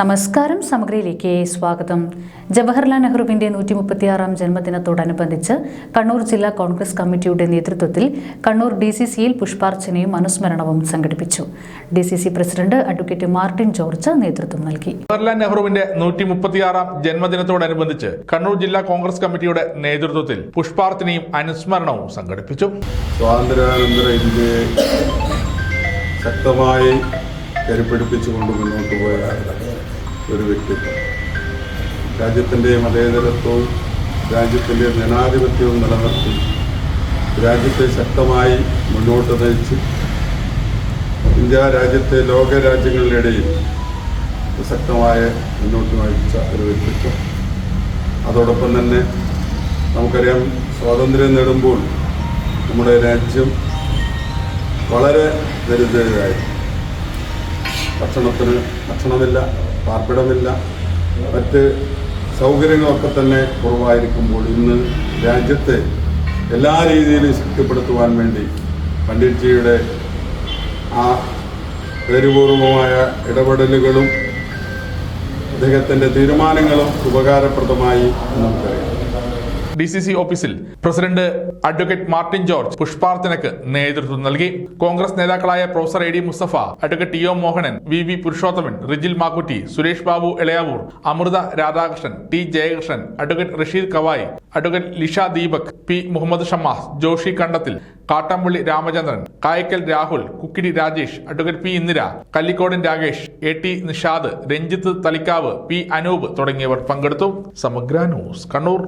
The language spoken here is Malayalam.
നമസ്കാരം സമഗ്രയിലേക്ക് സ്വാഗതം. ജവഹർലാൽ നെഹ്റുവിന്റെ നൂറ്റി മുപ്പത്തിയാറാം ജന്മദിനത്തോടനുബന്ധിച്ച് കണ്ണൂർ ജില്ലാ കോൺഗ്രസ് കമ്മിറ്റിയുടെ നേതൃത്വത്തിൽ കണ്ണൂർ ഡി സി സിയിൽ പുഷ്പാർച്ചനയും അനുസ്മരണവും സംഘടിപ്പിച്ചു. D C C president advocate Martin George നേതൃത്വം നൽകി. ജവഹർലാൽ നെഹ്റുവിന്റെ നൂറ്റി മുപ്പത്തിയാറാം ജന്മദിനത്തോടനുബന്ധിച്ച് കണ്ണൂർ ജില്ലാ കോൺഗ്രസ് കമ്മിറ്റിയുടെ നേതൃത്വത്തിൽ പുഷ്പാർച്ചനയും അനുസ്മരണവും സംഘടിപ്പിച്ചു. സ്വാതന്ത്ര്യാനന്തര ഇന്ത്യയെ ശക്തമായി കരുപിടിപ്പിച്ചുകൊണ്ട് മുന്നോട്ട് പോയ ഒരു വ്യക്തിത്വം രാജ്യത്തിന്റെ മതേതരത്വവും രാജ്യത്തിന്റെ ജനാധിപത്യവും നിലനിർത്തി രാജ്യത്തെ ശക്തമായി മുന്നോട്ട് നയിച്ച് ഇന്ത്യ രാജ്യത്തെ ലോക രാജ്യങ്ങളിലിടയിൽ ശക്തമായ മുന്നോട്ട് നയിച്ച ഒരു വ്യക്തിത്വം. അതോടൊപ്പം തന്നെ നമുക്കറിയാം സ്വാതന്ത്ര്യം നേടുമ്പോൾ നമ്മുടെ രാജ്യം വളരെ ദരിദ്രരായി. ഭക്ഷണത്തിന് ഭക്ഷണമില്ല പാർപ്പിടമില്ല. മറ്റ് സൗകര്യങ്ങളൊക്കെ തന്നെ കുറവായിരിക്കുമ്പോൾ ഇന്ന് രാജ്യത്തെ എല്ലാ രീതിയിലും ശക്തിപ്പെടുത്തുവാൻ വേണ്ടി പണ്ഡിറ്റ്ജിയുടെ ആ പേരുപൂർവമായ ഇടപെടലുകളും അദ്ദേഹത്തിന്റെ തീരുമാനങ്ങളും ഉപകാരപ്രദമായി നമുക്കറിയാം. ഡി സി സി ഓഫീസിൽ പ്രസിഡന്റ് അഡ്വക്കേറ്റ് മാർട്ടിൻ ജോർജ് പുഷ്പാർച്ചനക്ക് നേതൃത്വം നൽകി. കോൺഗ്രസ് നേതാക്കളായ professor A D Mustafa advocate T O Mohanan V V Purushothaman Rijil Makkutty Suresh Babu Elayavoor Amrutha Radhakrishnan T Jayakrishnan advocate Rasheed Kavayi advocate Lisha Deepak P Muhammed Shamas Joshi Kandathil Kattampally Ramachandran Kayakkal Rahul Kukkidi Rajesh advocate P Indira Kallikodan Rakesh A T Nishad Ranjith Thalikkavu P Anoop തുടങ്ങിയവർ പങ്കെടുത്തു. സമഗ്ര ന്യൂസ് കണ്ണൂർ.